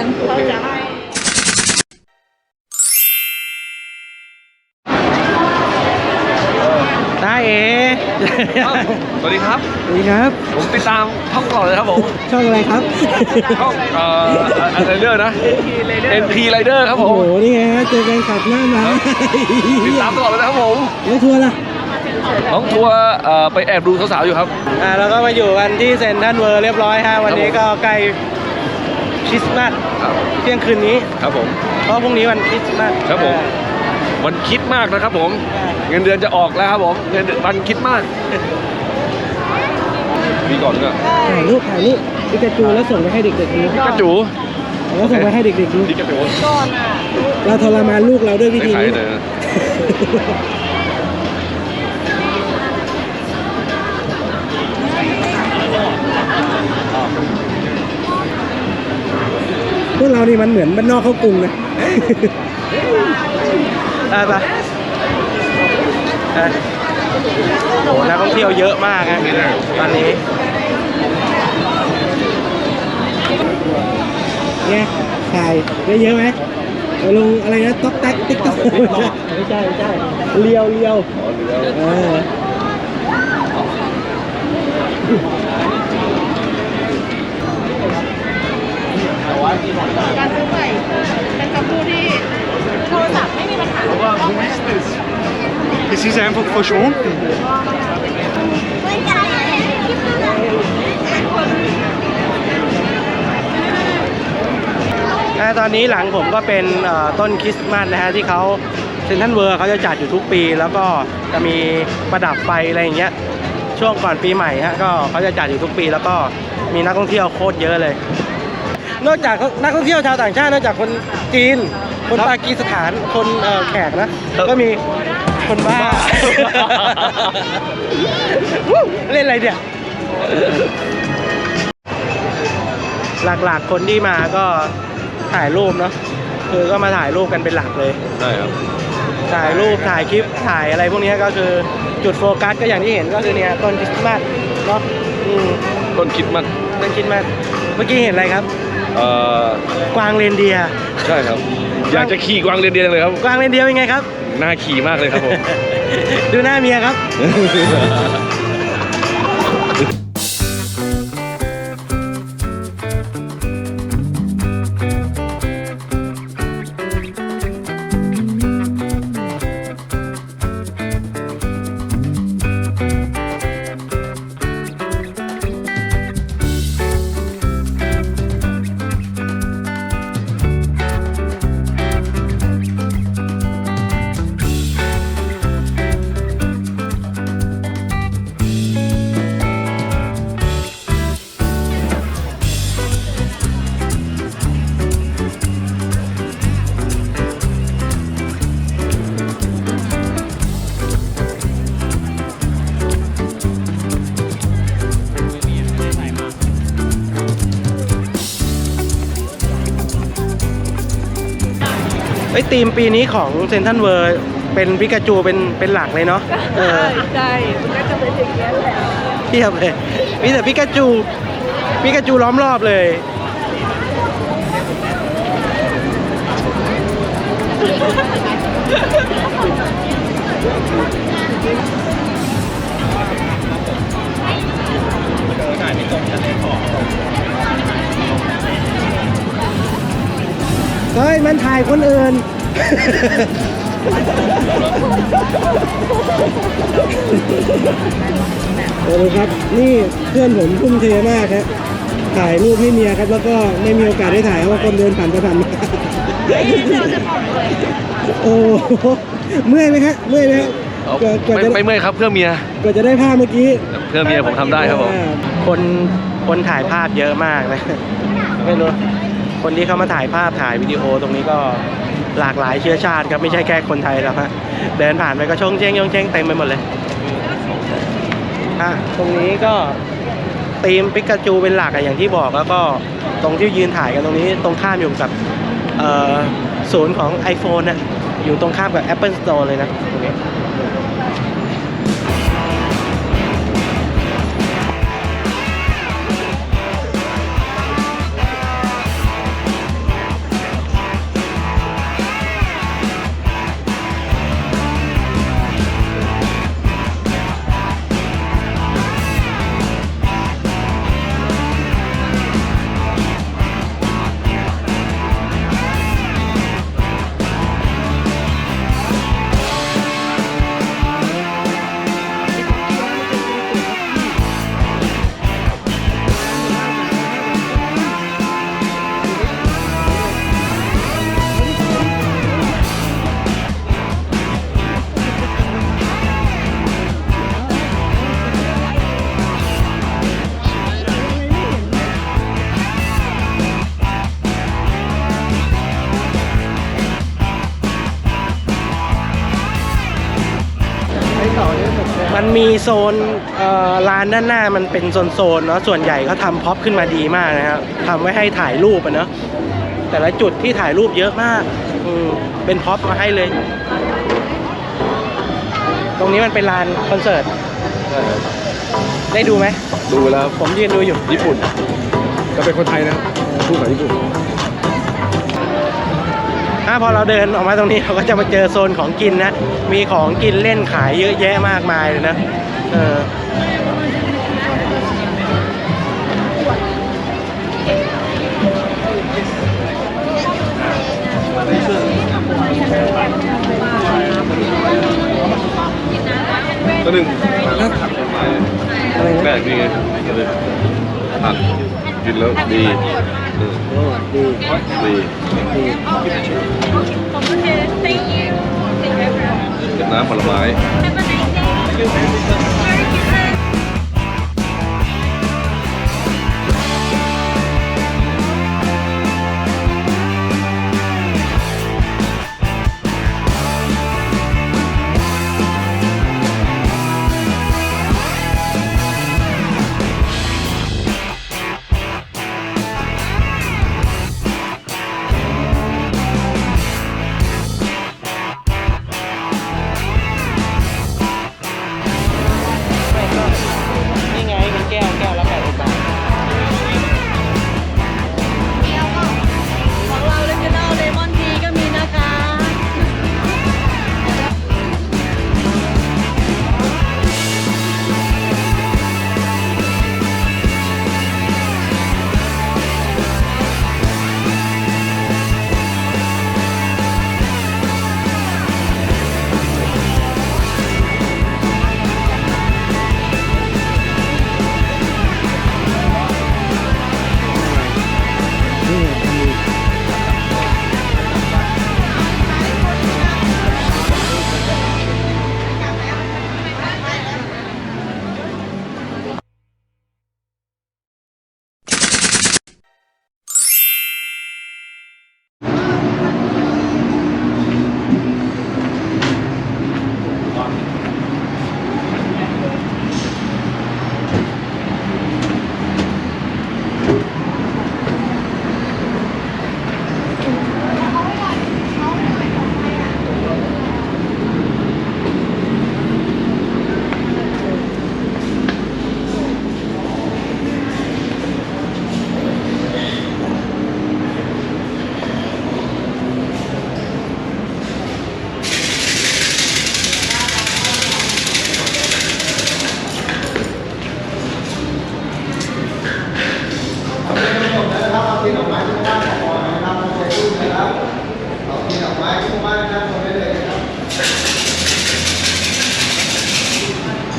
อกปี๊บยังเราจะให้ได้เอสวัสดีครับ สวัสดีครับ ผมติดตามช่องตลอดเลยครับผมช่องอะไรครับช่องเอ่ออะไรเดอร์นะ NP Rider ครับผโอ้ม โหนี่ไงฮะเจอแฟนคลับหน้ามาติดตามตลอดเลยนะครับผมแล้วทัวร์ล่ะน้องทัวร์เอ่อไปแอบดูสาวๆอยู่ครับ อ่าแล้วก็มาอยู่กันที่เซนทรัลเวิร์เรียบร้อยฮะวันนี้ก็ใกล้ คริสต์มาสครับเที่ยงคืนนี้ ครับผม เพราะพรุ่งนี้วันคริสต์มาสครับผม วันคิดมากนะครับผม เงินเดือนจะออกแล้วครับผม เงินเดือนวันคิดมากมีก่อนด้วยถ่ายรูปถ่ายรูปปิกาจูแล้วส่งไปให้เด็กๆดูกระจูแล้วส่งไปให้เด็กๆดูดิกระจูก่อนอะเราทรมานลูกเราด้วยวิไม่ธีขายนี้เลย วกเรานี่มันเหมือนบ้านนอกเข้ากรุงนะได้ปะอะโอ้โหนักท่องเที่ยวเยอะมากนะตอนนี้เนี่ยถ่ายได้เยอะไหมลงอะไรนะต๊อกแต๊กติ๊กต๊อกไม่ใช่ไม่ใช่เลียวเลียวเออ การซื้อใหม่เป็นคำพูดที่โทรศัพท์ไม่มีปัญหา Precies einfach verschont. อ่าตอนนี้หลังผมก็เป็นต้นคริสต์มาสนะฮะที่เขาเซนทันเวอร์เขาจะจัดอยู่ทุกปี แล้วก็จะมีประดับไฟอะไรอย่างเงี้ยช่วงก่อนปีใหม่ฮะก็เขาจะจัดอยู่ทุกปี แล้วก็มีนักท่องเที่ยวโคตรเยอะเลย นอกจากนักท่องเที่ยวชาวต่างชาตินอกจากคนจีน คนปากีสถานคนเอ่อแขกนะก็มีคนบ้าวู้เล่นอะไรเนี่ยหลักๆคนที่มาก็ถ่ายรูปเนาะคือก็มาถ่ายรูปกันเป็นหลักเลย ใช่ครับถ่ายรูปถ่ายคลิปถ่ายอะไรพวกนี้ก็คือจุดโฟกัสก็อย่างที่เห็นก็คือเนี่ยต้นคริสต์มาสเนาะอืมต้นคิดมากต้นคริสต์มาส เมื่อกี้เห็นอะไรครับ เอ่อกวางเรนเดียร์ใช่ครับ อยากจะขี่กวางเรียนเดียนเลยครับกวางเรนเดียร์เป็นไงครับ น่าขี่มากเลยครับผม ดูหน้าเมียครับ ไอ้ยทีมปีนี้ของเซนทันเวอร์เป็นพิกาจูเป็นเป็นหลักเลยเนาะเออใช่มันก็จะเป็นอย่างนี้ยแหละเทียบเลย มีแต่พิกาจูพิกาจูล้อมรอบเลยเฮ้ย มันถ่ายคนอื่น โอ้โหครับ นี่เพื่อนผมทุ่มเทมากครับ ถ่ายรูปให้เมียครับ แล้วก็ไม่มีโอกาสได้ถ่ายเพราะว่าคนเดินผ่านไปผ่านมาโอ้โหเมื่อยไหมครับเมื่อยไหมครับเอากว่ากว่าไม่จะไม่เมื่อยครับเพื่อเมียกว่าจะได้ภาพเมื่อกี้เพื่อเมียผมทำได้ครับผมคนคนถ่ายภาพเยอะมากนะ ไม่รู้ คนที่เข้ามาถ่ายภาพถ่ายวิดีโอตรงนี้ก็ หลากหลายเชื้อชาติครับไม่ใช่แค่คนไทยแล้วฮะเดินผ่านไปก็ชงเช้งยงเช้งเต็มไปหมดเลยอะตรงนี้ก็ตีมปิกาจูเป็นหลักอะอย่างที่บอกแล้วก็ตรงที่ยืนถ่ายกันตรงนี้ตรงข้ามอยู่กับเอ่อศูนย์ของ iPhone นะอยู่ตรงข้ามกับ Apple Store เลยนะตรงนี้ มันมีโซนเอ่อร้านด้านหน้ามันเป็นโซนๆเนาะส่วนใหญ่เขาทำพ็อปขึ้นมาดีมากนะครับทำไว้ให้ถ่ายรูปอะเนาะแต่ละจุดที่ถ่ายรูปเยอะมากอืมเป็นพ็อปมาให้เลย ตรงนี้มันเป็นลานคอนเสิร์ตได้ดูไหมดูแล้วครับผมยืนดูอยู่ ญี่ปุ่น จะเป็นคนไทยนะพูดภาษาญี่ปุ่น ถ้าพอเราเดินออกมาตรงนี้เราก็จะมาเจอโซนของกินนะ มีของกินเล่นขายเยอะแยะมากมายเลยนะ เออตัวหนึ่งอะไรนะแรกนี่ไงเลย ผักกินแล้วดีเออโอ้ดีดีดี Thank you. Thank you. กับน้ำผลไม้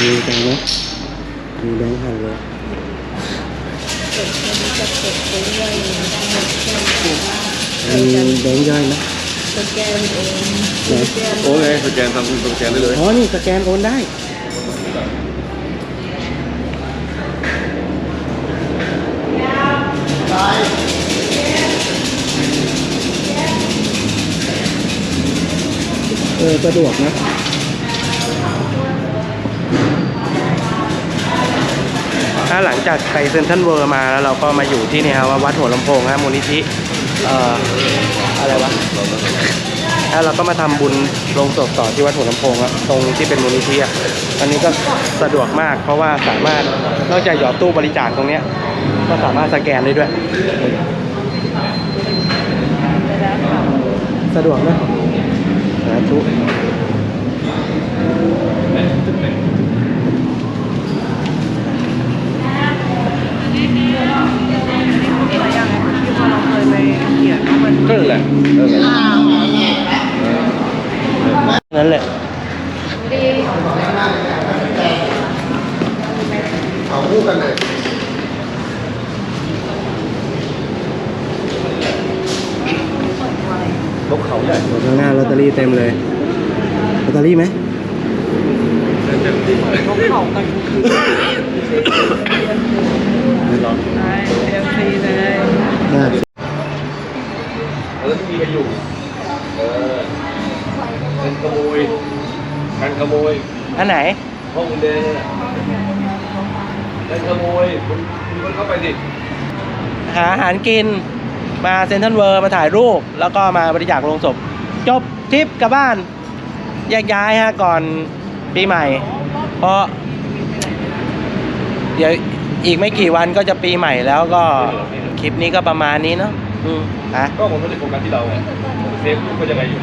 Have a nice day. มีจังไหมมีแบงค์พันเลยมีแบงค์ย่อยไหมสแกนเองไหนโอ้ยสแกนทำสแกนได้เลยอ๋อนี่สแกนโอนได้ เออสะดวกนะ หลังจากไปเซนทรัลเวิร์มาแล้วเราก็มาอยู่ที่นี่ครับวัดหัวลำโพงฮะมูลนิธิเอ่ออะไรวะแล้วเราก็มาทำบุญลงศพต่อที่วัดหัวลำโพงครับตรงที่เป็นมูลนิธิอะอันนี้ก็สะดวกมาก เพราะว่าสามารถนอกจากหยอดตู้บริจาคตรงเนี้ยก็สามารถสแกนได้ด้วย สะดวกนะสาธุ นว่ามันก็นั่นแหละนั่นแหละนั่นแหละดีเอาคู่กันเลยนกเขาใหญ่ข้างหน้าลอตเตอรี่เต็มเลยลอตเตอรี่ไหมเขาเข่ากันใช่เอ็มซีเลย น่าแล้วที่มีกันอยู่ เออเป็นขโมยการขโมยอันไหน ห้องแดงน่ะเป็นขโมยคุณคุณเข้าไปดิหาอาหารกินมาเซนทรัลเวิร์มาถ่ายรูป แล้วก็มาบริจาคลงศพ จบทริปกลับบ้านแยกย้ายฮะก่อนปีใหม่ เพราะ เดี๋ยวอีกไม่กี่วันก็จะปีใหม่แล้วก็คลิปนี้ก็ประมาณนี้เนาะอืม อะก็ผมไม่ได้โฟกัสที่เราไงเซฟลูกก็ยังไงอยู่